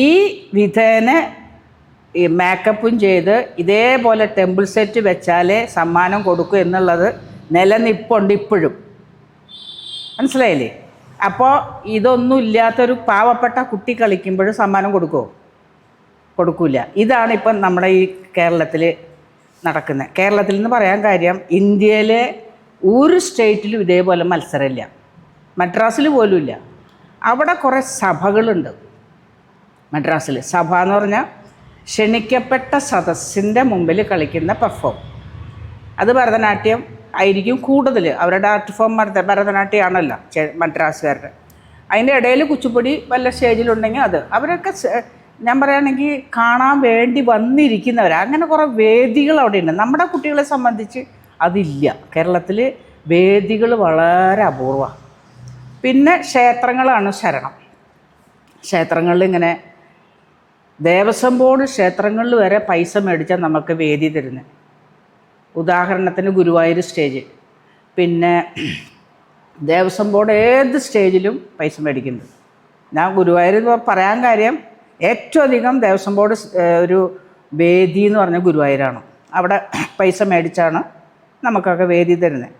ഈ വിധേനെ ഈ മേക്കപ്പും ചെയ്ത് ഇതേപോലെ ടെമ്പിൾ സെറ്റ് വെച്ചാലേ സമ്മാനം കൊടുക്കൂ എന്നുള്ളത് നിലനിൽപ്പുണ്ട് ഇപ്പോഴും. മനസ്സിലായില്ലേ? അപ്പോൾ ഇതൊന്നും ഇല്ലാത്തൊരു പാവപ്പെട്ട കുട്ടി കളിക്കുമ്പോഴും സമ്മാനം കൊടുക്കുമോ കൊടുക്കൂല. ഇതാണ് ഇപ്പം നമ്മുടെ ഈ കേരളത്തിൽ നടക്കുന്നത് കേരളത്തിൽ നിന്ന് പറയാൻ കാര്യം ഇന്ത്യയിലെ ഒരു സ്റ്റേറ്റിലും ഇതേപോലെ മത്സരമില്ല. മദ്രാസിൽ പോലും ഇല്ല അവിടെ കുറേ സഭകളുണ്ട്. മദ്രാസിൽ സഭ എന്ന് പറഞ്ഞാൽ ക്ഷണിക്കപ്പെട്ട സദസ്സിന്റെ മുമ്പിൽ കളിക്കുന്ന പെർഫോം അത് ഭരതനാട്യം ആയിരിക്കും കൂടുതൽ അവരുടെ ആർട്ട് ഫോം ഭരത ഭരതനാട്യമാണല്ലോ മദ്രാസുകാരുടെ. അതിന്റെ ഇടയിൽ കുച്ചിപ്പുടി വല്ല സ്റ്റേജിലുണ്ടെങ്കിൽ അത്. അവരൊക്കെ ഞാൻ പറയുകയാണെങ്കിൽ കാണാൻ വേണ്ടി വന്നിരിക്കുന്നവർ അങ്ങനെ കുറേ വേദികൾ അവിടെ ഉണ്ട് നമ്മുടെ കുട്ടികളെ സംബന്ധിച്ച് അതില്ല. കേരളത്തിൽ വേദികൾ വളരെ അപൂർവമാണ് പിന്നെ ക്ഷേത്രങ്ങളാണ് ശരണം. ക്ഷേത്രങ്ങളിൽ ഇങ്ങനെ ദേവസ്വം ബോർഡ് ക്ഷേത്രങ്ങളിൽ വരെ പൈസ മേടിച്ചാൽ നമുക്ക് വേദി തരുന്നത് ഉദാഹരണത്തിന് ഗുരുവായൂർ സ്റ്റേജ്. പിന്നെ ദേവസ്വം ബോർഡ് ഏത് സ്റ്റേജിലും പൈസ മേടിക്കുന്നത് ഞാൻ ഗുരുവായൂർ പറയാൻ കാര്യം ഏറ്റവും അധികം ദേവസ്വം ബോർഡ് ഒരു വേദി എന്ന് പറഞ്ഞാൽ ഗുരുവായൂരാണ്. അവിടെ പൈസ മേടിച്ചാണ് നമുക്കൊക്കെ വേദി തരുന്നത്